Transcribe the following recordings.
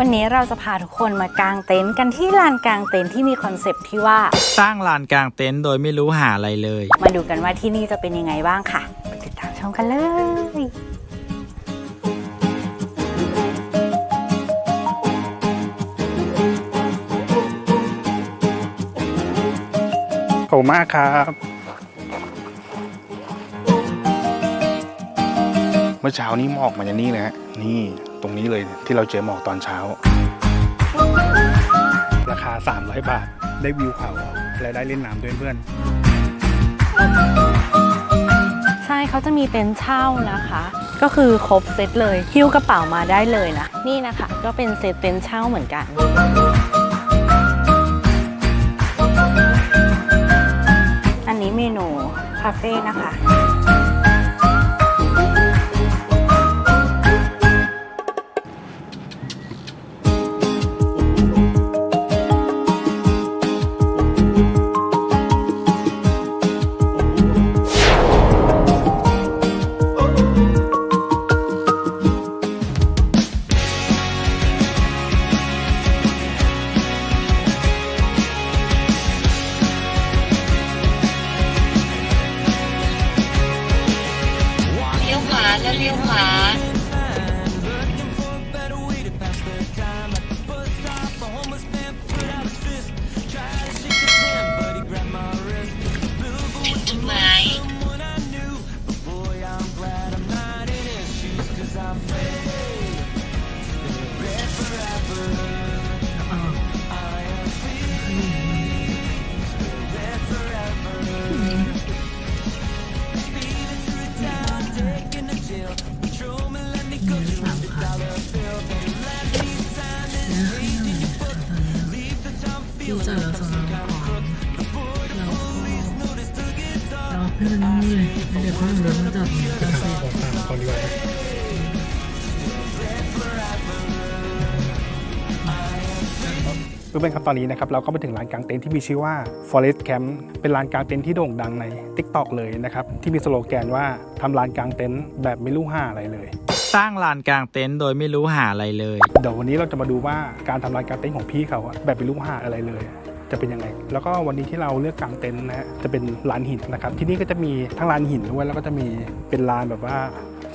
วันนี้เราจะพาทุกคนมากางเต็นท์กันที่ลานกางเต็นท์ที่มีคอนเซปต์ที่ว่าสร้างลานกลางเต็นท์โดยไม่รู้หาอะไรเลย มาดูกันว่าที่นี่จะเป็นยังไงบ้างค่ะไปติดตามชมกันเลยขอบคุณมากครับเมื่อเช้านี้หมอกมาจากนี่เลยฮะนี่ ตรงนี้เลยที่เราเจอหมอกตอนเช้า ราคา 300 บาท ได้วิวเขาและได้เล่นน้ำด้วยเพื่อนใช่เขาจะมีเต็นท์เช่านะคะ ก็คือครบเซตเลยหิ้วกระเป๋ามาได้เลยนะ นี่นะคะ ก็เป็นเซตเต็นท์เช่าเหมือนกันอันนี้เมนูคาเฟ่นะคะ ดูจากเราสองเราของเราก็เราเพื่อนนี่เลยเดี๋ยวก็รถมาจอดจะเสร็จตามก่อนดีกว่ เพื่อนๆครับตอนนี้นะครับเราก็มาถึงลานกลางเต็นท์ที่มีชื่อว่า Forest Camp เป็นลานกลางเต็นท์ที่โด่งดังใน TikTok เลยนะครับที่มีสโลแกนว่าทำลานกลางเต็นท์แบบไม่รู้ห้าอะไรเลยสร้างลานกลางเต็นท์โดยไม่รู้หาอะไรเลย เดี๋ยววันนี้เราจะมาดูว่าการทำลานกลางเต็นท์ของพี่เขาอะแบบเป็นรูปหาดอะไรเลยอะจะเป็นยังไง แล้วก็วันนี้ที่เราเลือกกางเต็นท์นะฮะจะเป็นลานหินนะครับ ที่นี่ก็จะมีทั้งลานหินด้วยแล้วก็จะมีเป็นลานแบบว่า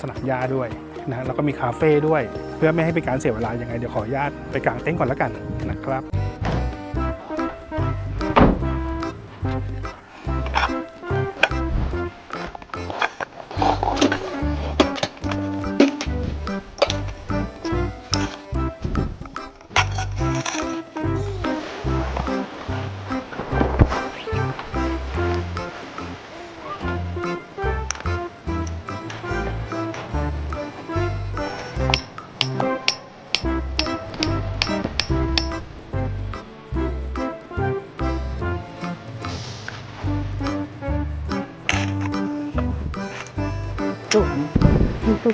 สนามหญ้าด้วยนะฮะแล้วก็มีคาเฟ่ด้วย เพื่อไม่ให้เป็นการเสียเวลายังไงเดี๋ยวขออนุญาตไปกางเต็นท์ก่อนแล้วกันนะครับ ที่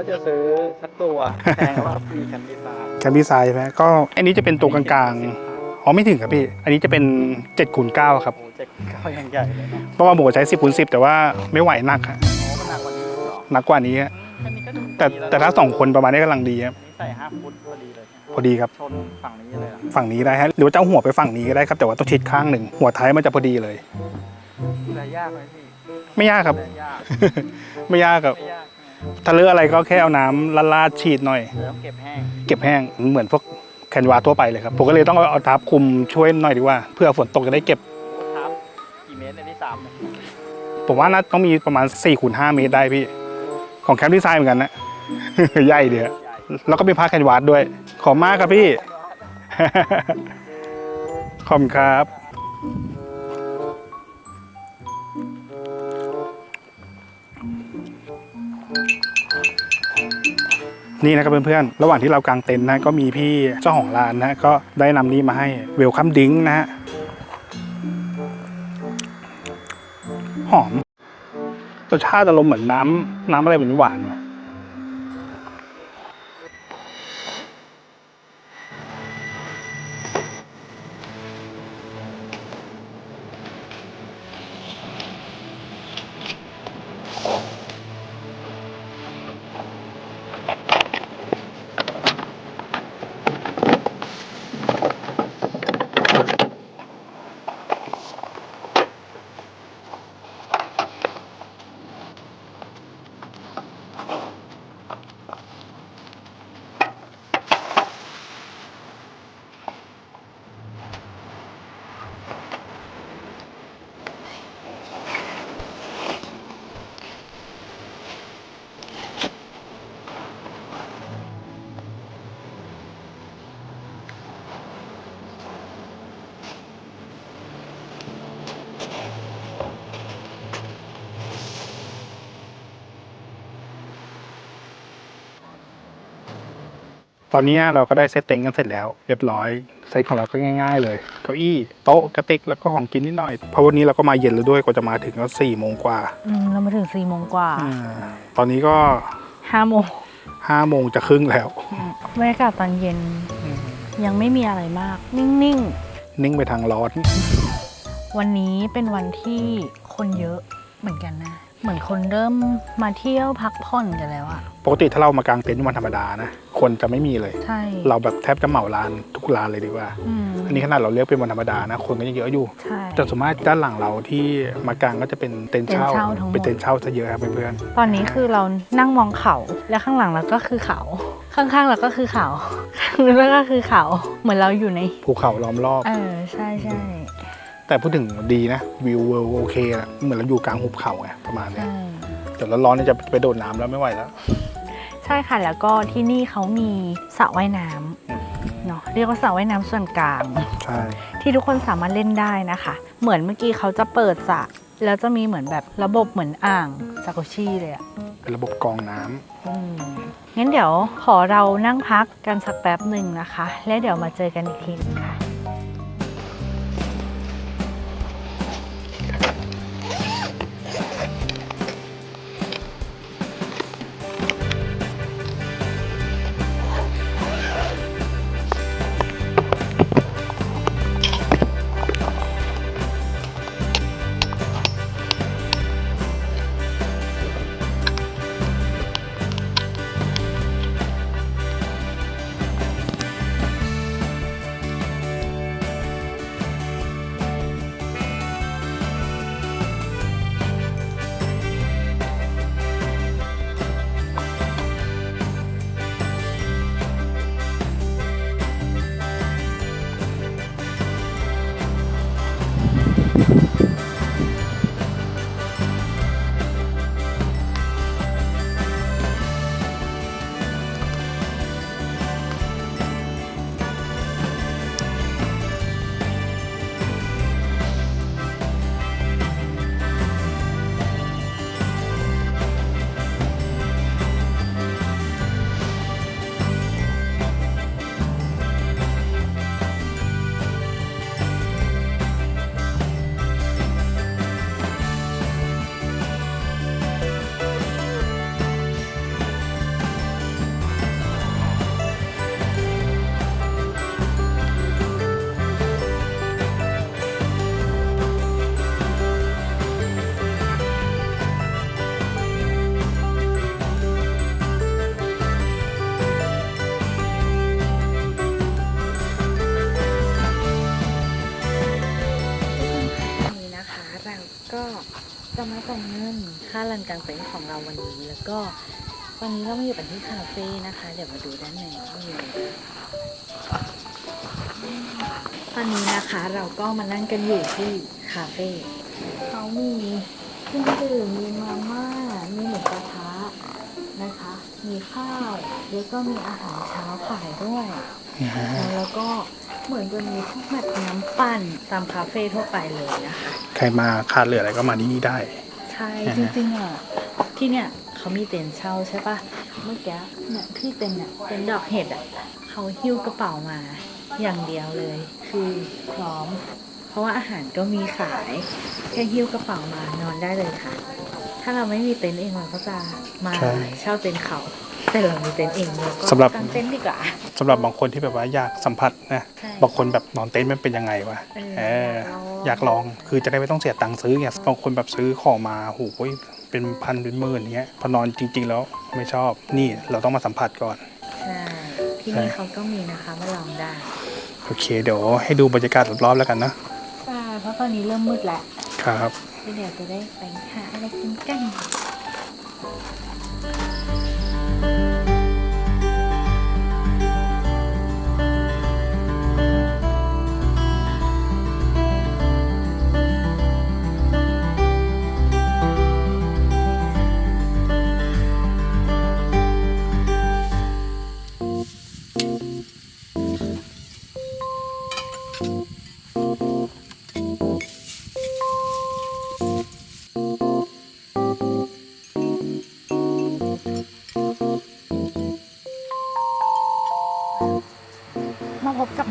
เขาจะซื้อสักตัวแพงว่ามีแคมปิซาแคมปี้ไซด์ใช่ไหมก็อันนี้จะเป็นตัวกลางๆ อ๋อไม่ถึงครับพี่ อันนี้จะเป็น7คูณ9ครับโอ้เจ็ดเก้ายังใหญ่เลยนะเพราะว่าผมใช้10คูณ10 แต่ว่าไม่ไหวหนักฮะโอ้มันหนักกว่านี้เหรอหนักกว่านี้ฮะแค่นี้ก็ดูแต่ดีล้วแต่ถ้า2คนประมาณนี้กำลังดีครับนี่ใส่ห้าฟุตพอดีเลยพอดีครับ ชนฝั่งนี้เลยอะฝั่งนี้ได้ฮะหรือว่าจะเอาหัวไปฝั่งนี้ก็ได้ครับ แต่ว่าต้องชิดข้างหนึ่งหัวท้ายมันจะพอดีเลยแต่ยากไหมพี่ไม่ยากครับแต่ยากไม่ยากครับ ไม่ยากใช่ไหม ถ้าเลือกอะไรก็แค่เอาน้ำละลาดฉีดหน่อยเดี๋ยวเก็บแห้งเก็บแห้งเหมือนพวกแคนวาทั่วไปเลยครับผมก็เลยต้องเอาเอาทับคลุมช่วยหน่อยดีกว่าเพื่อฝนตกจะได้เก็บครับกี่เมตรในยที่สามเนี่ยผมว่าน่าต้องมีประมาณ4คูณ5เมตรได้พี่ ของแคมป์ดีไซน์เหมือนกันนะ ใหญ่เดียวใหญ่แล้วก็มีผ้าแคนวาสด้วย ขอบมากครับพี่ ขอบคุณครับ นี่นะครับเพื่อนๆ ระหว่างที่เรากางเต็นท์นะก็มีพี่เจ้าของร้านนะก็ได้นำนี้มาให้เวลคัมดิ้งนะฮะหอมรสชาติอารมณ์เหมือนน้ำน้ำอะไรเหมือนหวาน ตอนนี้เราก็ได้เซตเต็งกันเสร็จแล้วเรียบร้อยเซตของเราก็ง่าย ๆ เลยเก้าอี้โต๊ะกระติกแล้วก็ของกินนิดหน่อยเพราะวันนี้เราก็มาเย็นแล้วด้วยกว่าจะมาถึงก็สี่โมงกว่าอืมเรามาถึงสี่โมงกว่าอ่าตอนนี้ก็ห้าโมงห้าโมงจะครึ่งแล้ว บรรยากาศตอนเย็นยังไม่มีอะไรมาก นิ่งนิ่งไปทางร้อน ๆ วันนี้เป็นวันที่คนเยอะเหมือนกันนะ เหมือนคนเริ่มมาเที่ยวพักผ่อนกันแล้วอะปกติถ้าเรามากางเต็นท์วันธรรมดานะคนจะไม่มีเลย ใช่ เราแบบแทบจะเหมาร้านทุกร้านเลยดีกว่า อืมอันนี้ขนาดเราเลือกเป็นวันธรรมดานะคนก็ยังเยอะอยู่ ใช่ แต่ส่วนมากด้านหลังเราที่มากางก็จะเป็นเต็นท์เช่า เต็นท์เช่าทั้งหมด เป็นเต็นท์เช่าซะเยอะครับเพื่อนตอนนี้คือเรานั่งมองเขา แล้วข้างหลังเราก็คือเขา ข้างๆเราก็คือเขา ข้างนู้นก็คือเขา เหมือนเราอยู่ใน ๆภูเขาล้อมรอบ เออ ใช่ใช่ แต่พูดถึงดีนะวิวเวิลโอเคอะเหมือนเราอยู่กลางหุบเขาไงประมาณเนี้ยใช่เดี๋ยวร้อนๆเนี่ยจะไปโดดน้ำแล้วไม่ไหวแล้ว ใช่ค่ะแล้วก็ที่นี่เขามีสระว่ายน้ำเนาะเรียกว่าสระว่ายน้ำส่วนกลาง ใช่ ที่ทุกคนสามารถเล่นได้นะคะ เหมือนเมื่อกี้เขาจะเปิดสระแล้วจะมีเหมือนแบบระบบเหมือนอ่างจากุชิเลยอะเป็นระบบกรองน้ำอืมงั้นเดี๋ยวขอเรานั่งพักกันสักแป๊บหนึ่งนะคะ แล้วเดี๋ยวมาเจอกันอีกทีนึงค่ะ ค่าลานกลางเต็นท์ของเราวันนี้แล้วก็วันนี้เรามาอยู่กันที่คาเฟ่นะคะ เดี๋ยวมาดูด้านในว่ามีอะไรบ้างตอนนี้นะคะเราก็มานั่งกันอยู่ที่คาเฟ่เขามีเครื่องดื่มมีมาม่ามีหมูกระทะนะคะ มีข้าวแล้วก็มีอาหารเช้าขายด้วยแล้วก็เหมือนจะมีพวกแบบน้ำปั่นตามคาเฟ่ทั่วไปเลยนะคะ ใครมาขาดเหลืออะไรก็มาที่นี่ได้ใช่อ่าจฮะริงๆอะที่เนี่ยเขามีเต็นท์เช่าใช่ปะเมื่อกี้เนี่ยที่เต็นท์เนี่ยเป็นดอกเห็ดอะเขาหิ้วกระเป๋ามา อย่างเดียวเลย คือพร้อม เพราะว่าอาหารก็มีขายแค่หิ้วกระเป๋ามานอนได้เลยค่ะ ถ้าเราไม่มีเต็นท์เองเราก็จะมาใช่เช่าเต็นท์เขา แต่เรามีเต็นท์เองเราก็สำหรับ กางเต็นท์ดีกว่า สำหรับบางคนที่แบบว่าอยากสัมผัสนะใช่บางคนแบบนอนเต็นท์มันเป็นยังไงวะเออเออออยากลองอยากลองคือจะได้ไม่ต้องเสียตังค์ซื้อไงบางคนแบบซื้อของมาโหยเป็นพันเป็นหมื่นเงี้ยพอนอนจริง ๆ แล้วไม่ชอบนี่เราต้องมาสัมผัสก่อน ใช่ที่นี่เขาก็มีนะคะมาลองได้โอเคเดี๋ยวให้ดูบรรยากาศรอบๆแล้วกันนะใช่เพราะตอนนี้เริ่มมืดแล้วครับ เดี๋ยวจะได้ไปหาอะไรกินกัน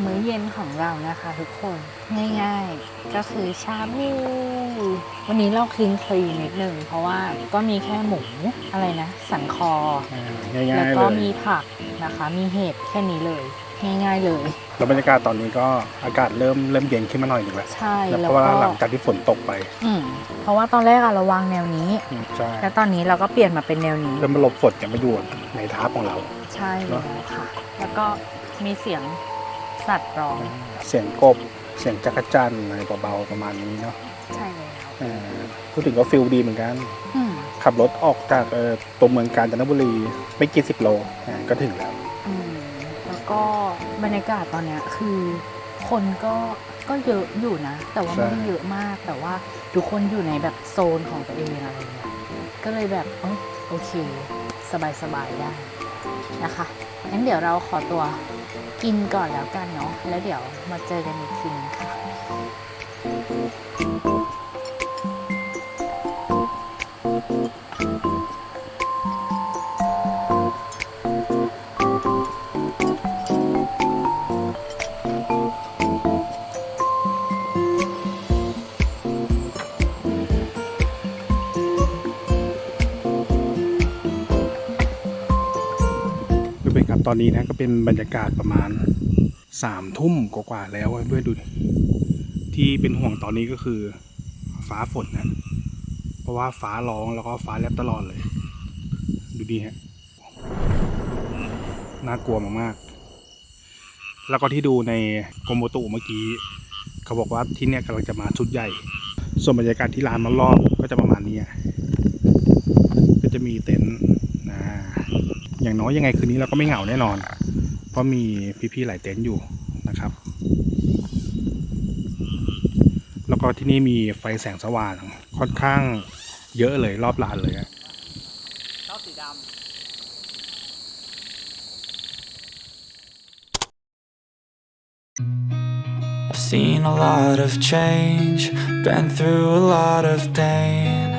มาพบกับมื้อเย็นของเรานะคะทุกคนง่ายๆ ก็คือชาบูวันนี้เราคลีนคลีนนิดนึงเพราะว่าก็มีแค่หมูอะไรนะ สันคอ ง่ายๆแล้วเลก็ยมีผักนะคะ มีเห็ดแค่นี้เลย ง่ายๆเลย แล้วบรรยากาศตอนนี้ก็อากาศเริ่มเริ่มเย็นขึ้นมาหน่อยหนึ่งแล้วใช่แล้วแล้เพวราะว่าก็หลังจากที่ฝนตกไปอืมเพราะว่าตอนแรกอะเราวางแนวนี้ อืมใช่แล้วตอนนี้เราก็เปลี่ยนมาเป็นแนวนี้ เริ่มมาหลบฝนกันมาอยู่ในท้าของเรา ใช่แล้วค่ะ แล้วก็มีเสียง สัตว์ร้อง เสียงกบ เสียงจักรจันทร์อะไรเบาๆประมาณนี้เนาะใช่แล้วเออพูดถึงก็ฟิลดีเหมือนกัน อืมขับรถออกจากเอ่อตัวเมืองกาญจนบุรีไม่กี่สิบโลอ่าก็ถึงแล้ว อืมแล้วก็บรรยากาศตอนเนี้ยคือ คนก็ก็เยอะอยู่นะ แต่ว่าใช่ ไม่ได้เยอะมากแต่ว่าทุกคนอยู่ในแบบโซนของตัวเองอะไรเงี้ยก็เลยแบบเอยโอเค สบายๆได้นะคะงั้นเดี๋ยวเราขอตัว กินก่อนแล้วกันเนาะแล้วเดี๋ยวมาเจอกันอีกทีนึงค่ะ อนครับตอนนี้นะก็เป็นบรรยากาศประมาณสามทุ่มกว่าๆแล้วด้วยดูดิที่เป็นห่วงตอนนี้ก็คือ ฟ้าฝนนะเพราะว่าฟ้าร้องแล้วก็ฟ้าแลบตลอดเลย ดูดีฮะน่ากลัวมากๆ แล้วก็ที่ดูในกรมโตุเมื่อกี้ เขาบอกว่าที่เนี่ยกำลังจะมาชุดใหญ่ ส่วนบรรยากาศที่ร้านรอบก็จะประมาณนี้อะก็จะมีเต็นท์นะ อย่างน้อยยังไงคืนนี้เราก็ไม่เหงาแน่นอน เพราะมีพี่ๆหลายเต็นท์อยู่นะครับ แล้วก็ที่นี่มีไฟแสงสว่างค่อนข้างเยอะเลยรอบลานเลยอะชอบสีดำ I've seen a lot of change, been through a lot of pain.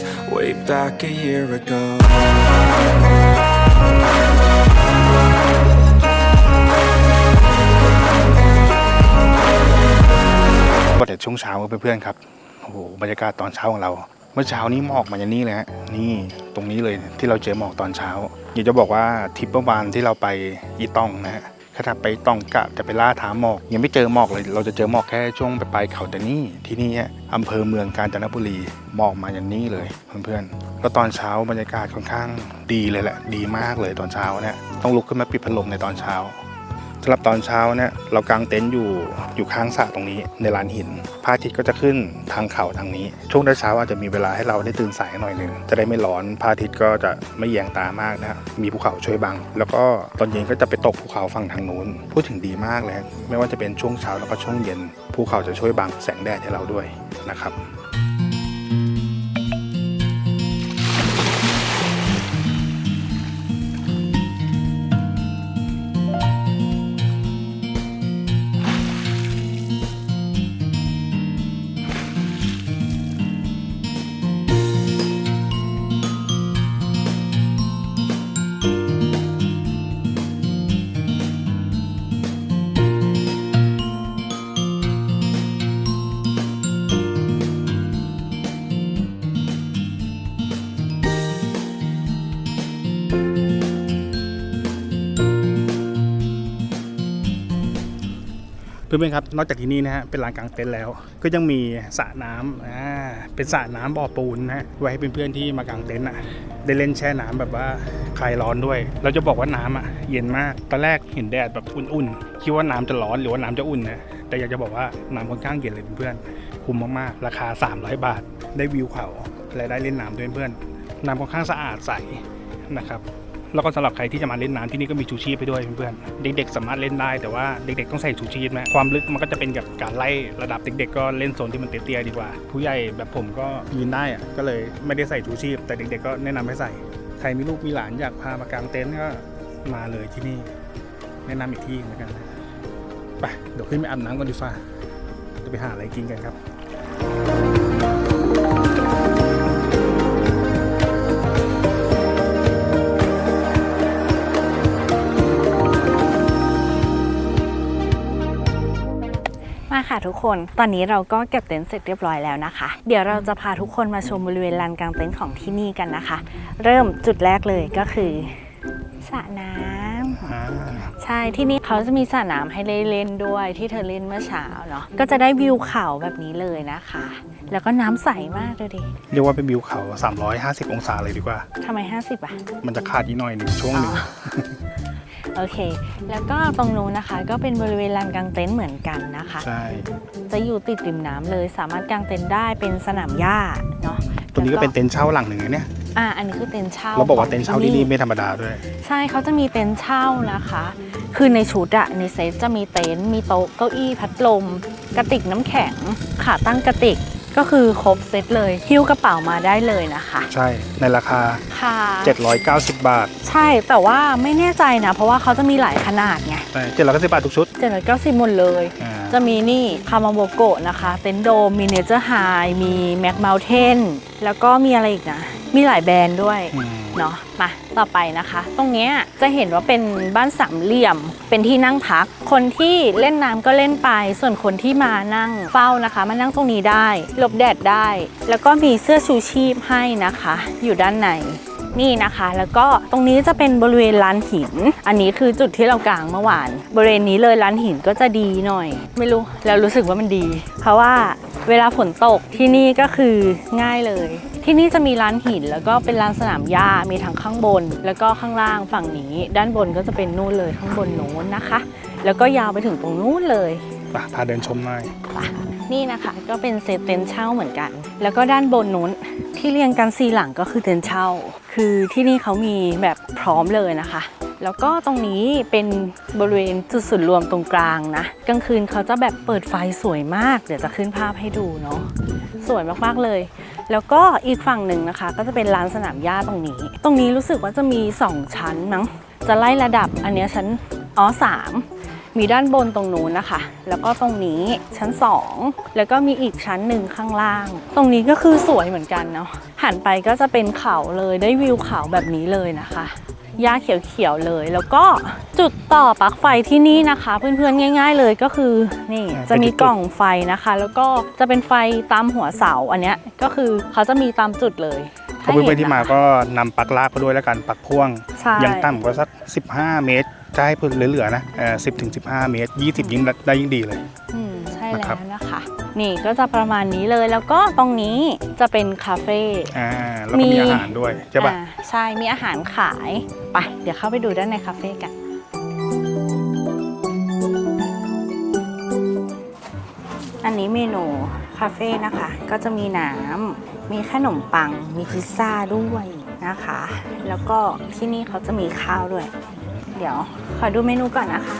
Way back a year ago. ก็แต่ช่วงเช้าเพื่อนๆครับ โอ้โห บรรยากาศตอนเช้าของเรา เมื่อเช้านี้หมอกมาอย่างนี้เลยฮะ นี่ตรงนี้เลยที่เราเจอหมอกตอนเช้าอยากจะบอกว่าทริปเมื่อวานที่เราไปอีตองนะฮะ ขณะไปตองกะจะไปล่าทาหมอก ยังไม่เจอหมอกเลย เราจะเจอหมอกแค่ช่วงไปลายเขาแต่นี่ที่นี่อำเภอเมืองกาญจนบุรีหมอกมาอย่างนี้เลยเพื่อนๆแล้วตอนเช้าบรรยากาศค่อนข้างดีเลยแหละ ดีมากเลยตอนเช้าเนี่ยต้องลุกขึ้นมาปิดพัดลมในตอนเช้า สำหรับตอนเช้าเนี่ยเรากางเต็นท์อยู่อยู่ข้างสระตรงนี้ในลานหินพระอาทิตย์ก็จะขึ้นทางเขาทางนี้ ช่วงเช้าอาจจะมีเวลาให้เราได้ตื่นสายหน่อยหนึ่งจะได้ไม่ร้อนพระอาทิตย์ก็จะไม่แยงตามากนะมีภูเขาช่วยบัง แล้วก็ตอนเย็นก็จะไปตกภูเขาฝั่งทางนู้นพูดถึงดีมากเลย ไม่ว่าจะเป็นช่วงเช้าแล้วก็ช่วงเย็นภูเขาจะช่วยบังแสงแดดให้เราด้วยนะครับ เพื่อนครับนอกจากที่นี่นะฮะเป็นลานกลางเต็นท์แล้ว ก็ยังมีสระน้ำอ่าเป็นสระน้ำบ่อปูนนะฮะไว้ให้เพื่อนๆที่มากางเต็นท์อะได้เล่นแช่น้ำแบบว่าคลายร้อนด้วย เราจะบอกว่าน้ำอะเย็นมากตอนแรกเห็นแดดแบบอุ่นๆคิดว่าน้ำจะร้อนหรือว่าน้ำจะอุ่นนะแต่อยากจะบอกว่าน้ำค่อนข้างเย็นเลยเพื่อนๆคุ้มมากๆ ราคา 300 บาท ได้วิวเขาและได้เล่นน้ำด้วยเพื่อนน้ำค่อนข้างสะอาดใสนะครับ แล้วก็สำหรับใครที่จะมาเล่นน้ำที่นี่ก็มีชูชีพไปด้วยเพื่อนๆ เด็กๆ สามารถเล่นได้แต่ว่าเด็กๆต้องใส่ชูชีพนะความลึกมันก็จะเป็นกับการไล่ระดับเด็กๆ ก็เล่นโซนที่มันเตี้ยๆดีกว่า ผู้ใหญ่แบบผมก็ยืนได้อะก็เลยไม่ได้ใส่ชูชีพ แต่เด็กๆ ก็แนะนำให้ใส่ ใครมีลูกมีหลานอยากพามากางเต็นท์ก็มาเลยที่นี่ แนะนำอีกที่แล้วกันนะไปเดี๋ยวขึ้นไปอาบน้ำก่อนดีฟ้าจะไปหาอะไรกินกันครับ ทุกคน ตอนนี้เราก็เก็บเต็นท์เสร็จเรียบร้อยแล้วนะคะ เดี๋ยวเราจะพาทุกคนมาชมบริเวณลานกลางเต็นท์ของที่นี่กันนะคะ เริ่มจุดแรกเลยก็คือสระน้ำใช่ที่นี่เขาจะมีสระน้ำให้เล่นเล่นด้วยที่เธอเล่นเมื่อเช้าเนาะก็จะได้วิวเขาแบบนี้เลยนะคะ แล้วก็น้ำใสมากเลยดิเรียกว่าเป็นวิวเขา 350 องศาเลยดีกว่าทำไม 50 อะ มันจะขาดอีกหน่อยหนึ่งช่วงหนึ่งอ๋อ โอเค แล้วก็ตรงนู้นนะคะ ก็เป็นบริเวณลานกลางเต็นท์เหมือนกันนะคะ ใช่ จะอยู่ติดริมน้ำเลย สามารถกางเต็นท์ได้เป็นสนามหญ้าเนาะตัวนี้ก็เป็นเต็นท์เช่าหลังหนึ่งนะเนี่ยอ่าอันนี้คือเต็นท์เช่าเราบอกว่าเต็นท์เช่าที่นี่ของไม่ธรรมดาด้วย ใช่เขาจะมีเต็นท์เช่านะคะ คือในชุดอะในเซตจะมีเต็นท์มีโต๊ะเก้าอี้พัดลม กระติกน้ำแข็งขาตั้งกระติก ก็คือครบเซตเลยหิ้วกระเป๋ามาได้เลยนะคะ ใช่ในราคา ค่ะ 790 บาทใช่แต่ว่าไม่แน่ใจนะ เพราะว่าเขาจะมีหลายขนาดไงใช่790บาททุกชุด790หมดเลย อ่าจะมีนี่คามาโบโกะนะคะ เต็นท์โดมมีเนเจอร์ไฮมีแม็กเมลเทนแล้วก็มีอะไรอีกนะ มีหลายแบรนด์ด้วย อืม เนาะมาต่อไปนะคะ ตรงเนี้ยจะเห็นว่าเป็นบ้านสามเหลี่ยม เป็นที่นั่งพัก คนที่เล่นน้ำก็เล่นไป ส่วนคนที่มานั่งเฝ้านะคะ มานั่งตรงนี้ได้หลบแดดได้ แล้วก็มีเสื้อชูชีพให้นะคะ อยู่ด้านใน นี่นะคะ แล้วก็ตรงนี้จะเป็นบริเวณลานหิน อันนี้คือจุดที่เรากางเมื่อวาน บริเวณนี้เลยลานหินก็จะดีหน่อย ไม่รู้แล้วรู้สึกว่ามันดี เพราะว่าเวลาฝนตกที่นี่ก็คือง่ายเลย ที่นี่จะมีลานหินแล้วก็เป็นลานสนามหญ้ามีทั้งข้างบน แล้วก็ข้างล่างฝั่งนี้ ด้านบนก็จะเป็นนู่นเลยข้างบนโน้นนะคะ แล้วก็ยาวไปถึงตรงนู้นเลยไปพาเดินชมหน่อยนี่นะคะก็เป็นเซตเต็นท์เช่าเหมือนกัน แล้วก็ด้านบนนู้นที่เรียงกันสีหลังก็คือเต็นท์เช่า คือที่นี่เขามีแบบพร้อมเลยนะคะ แล้วก็ตรงนี้เป็นบริเวณจุดศูนย์รวมตรงกลางนะ กลางคืนเขาจะแบบเปิดไฟสวยมาก เดี๋ยวจะขึ้นภาพให้ดูเนาะ สวยมากๆเลย แล้วก็อีกฝั่งหนึ่งนะคะ ก็จะเป็นลานสนามหญ้าตรงนี้ ตรงนี้รู้สึกว่าจะมี 2 ชั้นมั้ง จะไล่ระดับ อันนี้ชั้นอ๋อสาม มีด้านบนตรงนู้นนะคะ แล้วก็ตรงนี้ชั้น 2 แล้วก็มีอีกชั้นหนึ่งข้างล่าง ตรงนี้ก็คือสวยเหมือนกันเนาะหันไปก็จะเป็นเขาเลยได้วิวเขาแบบนี้เลยนะคะหญ้าเขียวๆเลย แล้วก็จุดต่อปลั๊กไฟที่นี่นะคะ เพื่อนๆง่าย ๆ เลยก็คือนี่อ่าจะมีเป็นจุดๆกล่องไฟนะคะ แล้วก็จะเป็นไฟตามหัวเสาอันเนี้ยก็คือเขาจะมีตามจุดเลยเพราะเพื่อนๆที่มาก็นำปลักลากไปด้วยแล้วกันปลักพ่วงใช่อยังต่ำก็สัก 15 เมตร จะให้เพื่อนเหลือๆนะเออ10ถึง15เมตร20ยิ่งได้ยิ่งดีเลยอืมใช่นะครัแล้บวนะคะ นี่ก็จะประมาณนี้เลยแล้วก็ตรงนี้จะเป็นคาเฟ่อ่าแล้วก็มีมีอาหารด้วยใช่ปะอ่าใช่มีอาหารขายไปเดี๋ยวเข้าไปดูด้านในคาเฟ่กันอันนี้เมนูคาเฟ่นะคะ ก็จะมีน้ำมีขนมปัง มีพิซซ่าด้วยนะคะ แล้วก็ที่นี่เขาจะมีข้าวด้วย เดี๋ยวขอดูเมนูก่อนนะคะ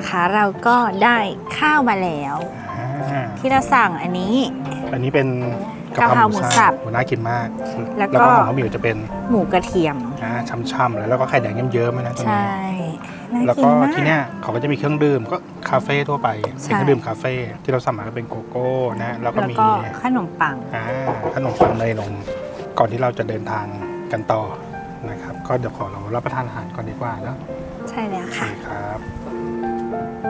นตอนนี้นะคะ เราก็ได้ข้าวมาแล้ว อ่าที่เราสั่งอันนี้ อันนี้เป็นกะเพราหมูสับโหน่ากินมากแล้วก็แล้วก็ของข้าวเหนียวจะเป็นหมูกระเทียม อ่าช่ำๆแล้วแล้วก็ไข่แดงเยิ้มๆด้วยนะตรงใช่นี้น่าแล้วกิก็นมากที่เนี้ยเขาก็จะมีเครื่องดื่มก็คาเฟ่ทั่วไปใช่เป็นเครื่องดื่มคาเฟ่ที่เราสั่งมาก็เป็นโกโก้นะแล้วก็แล้วมีก็ขนมปัง อ่าขนมปังเนยนมก่อนที่เราจะเดินทางกันต่อนะครับ ก็เดี๋ยวขอเรารับประทานอาหารก่อนดีกว่าเนอะใช่แล้วโอเคค่ะ ครับ แล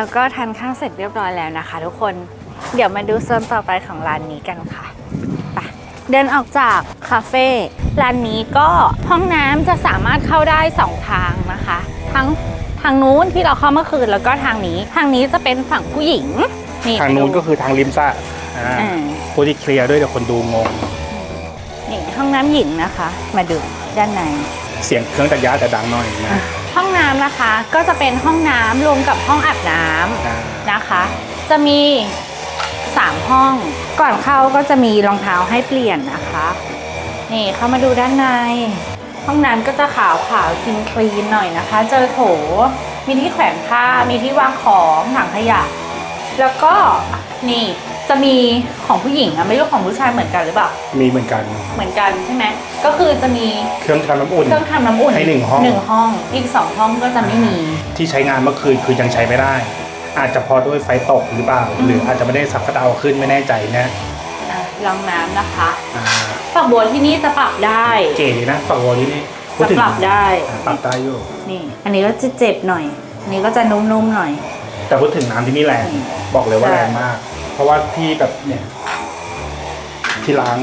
้วก็ทานข้าวเสร็จเรียบร้อยแล้วนะคะ ทุกคน เดี๋ยวมาดูโซนต่อไปของร้านนี้กันค่ะ เดินออกจากคาเฟ่ร้านนี้ก็ห้องน้ำจะสามารถเข้าได้สองทางนะคะ ทั้งทางนู้นที่เราเข้าเมื่อคืนแล้วก็ทางนี้ ทางนี้จะเป็นฝั่งผู้หญิงนี่ทางนู้นก็คือทางริมสระอ่าอ่าพูดที่เคลียร์ด้วยเดี๋ยวคนดูงงนี่ห้องน้ำหญิงนะคะ มาดูด้านใน เสียงเครื่องตัดหญ้าจะดังหน่อยนะ ห้องน้ำนะคะก็จะเป็นห้องน้ำรวมกับห้องอาบน้ำอ่านะคะ จะมี 3 ห้อง ก่อนเข้าก็จะมีรองเท้าให้เปลี่ยนนะคะ นี่เข้ามาดูด้านใน ห้องน้ำก็จะขาวขาวคลีนคลีนหน่อยนะคะ เจอโถ มีที่แขวนผ้า มีที่วางของถังขยะ แล้วก็นี่จะมีของผู้หญิงอะไม่รู้ของผู้ชายเหมือนกันหรือเปล่า มีเหมือนกัน เหมือนกันใช่ไหม ก็คือจะมีเครื่องทำน้ำอุ่น เครื่องทำน้ำอุ่นให้หนึ่งห้อง หนึ่งห้อง อีกสองห้องก็จะไม่มี ที่ใช้งานเมื่อคืนคือยังใช้ไม่ได้ อาจจะเพอด้วยไฟตกหรือเปล่า หรืออาจจะไม่ได้สับกระเดาขึ้นไม่แน่ใจนะอะรองน้ำนะคะ อ่าฝักบัวที่นี่จะปรับได้ เก๋ดีนะฝั่งโวนี่นี่พูดจะถึงปรับได้ อ่าปรับได้อยู่ นี่ อันนี้ก็จะเจ็บหน่อย อันนี้ก็จะนุ่มๆหน่อย แต่พูดถึงน้ำที่นี่แรง บอกเลยว่าใช่ แรงมาก เพราะว่าที่แบบเนี่ย ที่ล้าง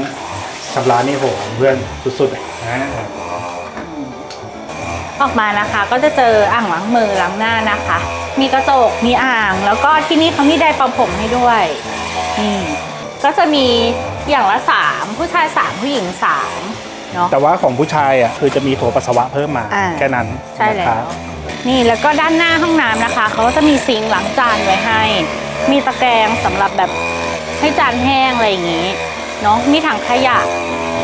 ชำระนี่โหเพื่อนสุดๆอะนะออกมานะคะก็จะเจออ่างล้างมือล้างหน้านะคะ มีกระจก มีอ่าง แล้วก็ที่นี่เขามีไดร์ประผมให้ด้วย นี่ก็จะมีอย่างละสามผู้ชายสามผู้หญิงสามเนาะ แต่ว่าของผู้ชายอะคือจะมีโถปัสสาวะเพิ่มมาอ่า แค่นั้นใช่แล้นะครัว บนี่แล้วก็ด้านหน้าห้องน้ำนะคะ เขาก็จะมีซิงค์ล้างจานไว้ให้ มีตะแกรงสำหรับแบบให้จานแห้งอะไรอย่างนี้เนาะมีถังขยะ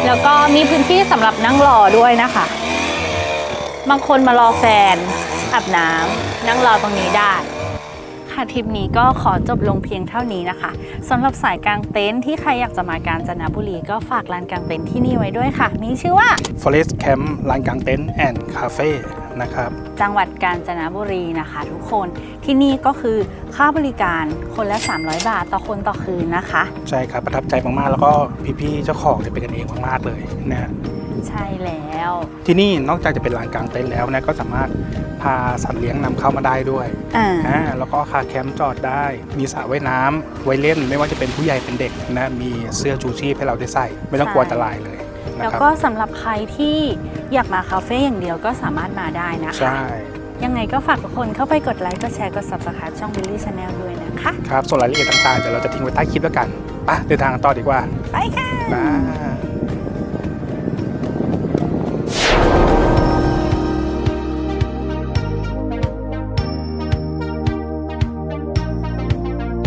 แล้วก็มีพื้นที่สำหรับนั่งรอด้วยนะคะ บางคนมารอแฟน อาบน้ำนั่งรอตรงนี้ได้ค่ะทริปนี้ก็ขอจบลงเพียงเท่านี้นะคะสำหรับสายกางเต็นท์ที่ใครอยากจะมากาญจนบุรีก็ฝากลานกางเต็นท์ที่นี่ไว้ด้วยค่ะมีชื่อว่า Forest Camp ลานกลางเต็นท์แอนด์คาเฟ่นะครับจังหวัดกาญจนบุรีนะคะ ทุกคนที่นี่ก็คือค่าบริการคนละ 300 บาทต่อคนต่อคืนนะคะ ใช่ครับประทับใจมากๆ แล้วก็พี่ๆเจ้าของเนี่ยเป็นกันเองมากๆเลยนะฮะ ใช่แล้ว ที่นี่นอกจากจะเป็นลานกลางเต็นท์แล้วนะก็สามารถพาสัตว์เลี้ยงนำเข้ามาได้ด้วยอ่าอ่าแล้วก็คาแคมป์จอดได้ มีสระว่ายน้ำไว้เล่นไม่ว่าจะเป็นผู้ใหญ่เป็นเด็กนะมีเสื้อชูชีพให้เราได้ใส่ ไม่ต้องกลัวอันตรายเลยนะแล้วครับก็สำหรับใครที่อยากมาคาเฟ่อย่างเดียวก็สามารถมาได้นะคะ ใช่ยังไงก็ฝากทุกคนเข้าไปกดไลค์กดแชร์กด subscribe ช่อง Billy Channel ด้วยนะคะ ครับส่วนรายละเอียดต่างๆเดี๋ยวเราจะทิ้งไว้ใต้คลิปแล้วกันไปเดินทางกันต่อดีกว่าไปค่ะ บาย